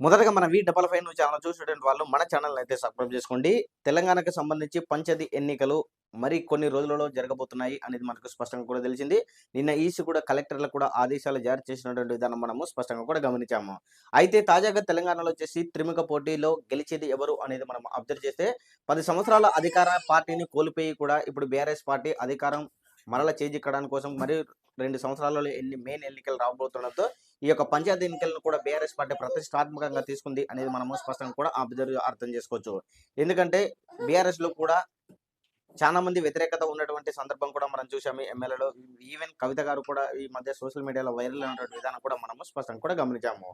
మొదటగా మన V double five news channel చూసేటువంటి వాళ్ళు మన ఛానల్ అయితే సబ్స్క్రైబ్ చేసుకోండి. తెలంగాణకు సంబంధించి పంచాయతీ ఎన్నికలు మరి కొన్ని రోజులలో జరగబోతున్నాయి అనేది మనకు స్పష్టంగా కూడా తెలిసింది. నిన్న ఈసీ కూడా కలెక్టర్లకు కూడా ఆదేశాలు జారీ చేసినటువంటి విధానం మనము స్పష్టంగా కూడా గమనించాము. అయితే తాజాగా తెలంగాణలో వచ్చేసి త్రిముఖ పోటీలో గెలిచేది ఎవరు అనేది మనం అబ్జర్వ్ చేస్తే పది సంవత్సరాల అధికార పార్టీని కోల్పోయి కూడా ఇప్పుడు బీఆర్ఎస్ పార్టీ అధికారం మరల చేజిక్కడానికి కోసం మరియు రెండు సంవత్సరాలలో ఎన్ని మెయిన్ ఎన్నికలు రాబోతుండడంతో ఈ యొక్క పంచాయతీ ఎన్నికలను కూడా బీఆర్ఎస్ పార్టీ ప్రతిష్టాత్మకంగా తీసుకుంది అనేది మనము స్పష్టంగా కూడా అబ్జర్వ్ అర్థం చేసుకోవచ్చు. ఎందుకంటే బీఆర్ఎస్లో కూడా చాలా మంది వ్యతిరేకత ఉన్నటువంటి సందర్భం కూడా మనం చూసాము ఎమ్మెల్యేలో ఈవెన్ కవిత గారు కూడా ఈ మధ్య సోషల్ మీడియాలో వైరల్ అయినటువంటి విధానం కూడా మనము స్పష్టంగా కూడా గమనించాము.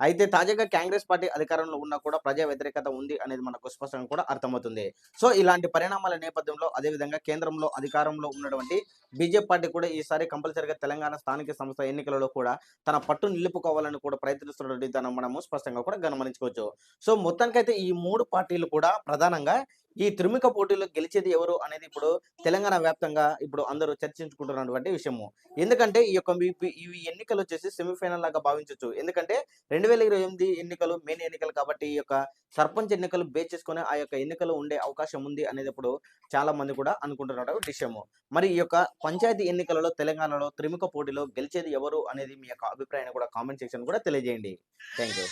అయితే తాజాగా కాంగ్రెస్ పార్టీ అధికారంలో ఉన్నా కూడా ప్రజా వ్యతిరేకత ఉంది అనేది మనకు స్పష్టంగా కూడా అర్థమవుతుంది. సో ఇలాంటి పరిణామాల నేపథ్యంలో అదేవిధంగా కేంద్రంలో అధికారంలో ఉన్నటువంటి బీజేపీ పార్టీ కూడా ఈసారి కంపల్సరిగా తెలంగాణ స్థానిక సంస్థ ఎన్నికలలో కూడా తన పట్టు నిలుపుకోవాలని కూడా ప్రయత్నిస్తున్నటువంటి మనం మనము స్పష్టంగా కూడా గమనించుకోవచ్చు. సో మొత్తానికైతే ఈ మూడు పార్టీలు కూడా ప్రధానంగా ఈ త్రిముఖ పోటీలో గెలిచేది ఎవరు అనేది ఇప్పుడు తెలంగాణ వ్యాప్తంగా ఇప్పుడు అందరూ చర్చించుకుంటున్నటువంటి విషయము. ఎందుకంటే ఈ యొక్క మీ- ఇవి ఎన్నికలు వచ్చేసి సెమీఫైనల్ లాగా భావించవచ్చు ఎందుకంటే రెండు వేల ఇరవై ఎనిమిది ఎన్నికలు మెయిన్ ఎన్నికలు కాబట్టి ఈ యొక్క సర్పంచ్ ఎన్నికలు బేస్ చేసుకొని ఆ యొక్క ఎన్నికలు ఉండే అవకాశం ఉంది అనేది ఇప్పుడు చాలా మంది కూడా అనుకుంటున్న విషయము. మరి ఈ యొక్క పంచాయతీ ఎన్నికలలో తెలంగాణలో త్రిముఖ పోటీలో గెలిచేది ఎవరు అనేది మీ యొక్క అభిప్రాయాన్ని కూడా కామెంట్ సెక్షన్ కూడా తెలియజేయండి. Thank you